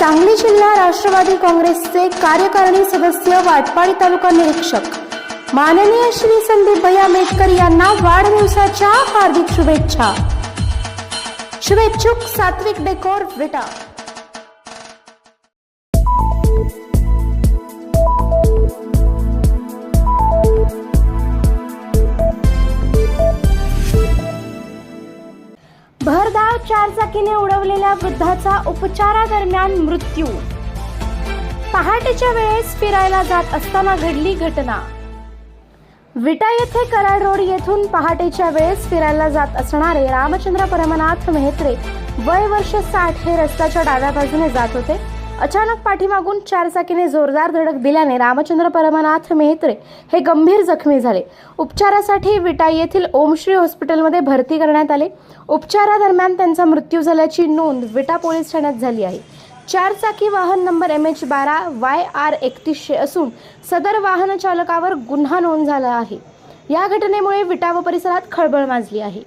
सांगली जिल्हा राष्ट्रवादी काँग्रेसचे कार्यकारिणी सदस्य वाटपाडी तालुका निरीक्षक. माननीय श्री संदीप भैया मेटकर यांना वाढदिवसाच्या हार्दिक शुभेच्छा. शुभेच्छुक सात्विक डेकोर विटा. भरधाव चारचाकीने उडवलेल्या वृद्धाचा उपचारादरम्यान मृत्यू. पहाटेच्या वेळेस फिरायला जात असताना घडली घटना. विटा येथे कराड रोड येथून पहाटेच्या वेळेस फिरायला जात असणारे रामचंद्र परमनाथ मेहत्रे वय वर्ष साठ हे रस्त्याच्या डाव्या बाजूने जात होते. अचानक पाठीमागून चारचाकीने जोरदार धडक दिल्याने रामचंद्र परमनाथ मेहत्रे हे गंभीर जखमी झाले. उपचारासाठी विटा येथील ओमश्री हॉस्पिटलमध्ये भरती करण्यात आले. उपचारादरम्यान त्यांचा मृत्यू झाल्याची नोंद विटा पोलीस ठाण्यात झाली आहे. चारचाकी वाहन नंबर एम एच बारा वाय आर एकतीसशे असून सदर वाहन चालकावर गुन्हा नोंद झाला आहे. या घटनेमुळे विटा व परिसरात खळबळ माजली आहे.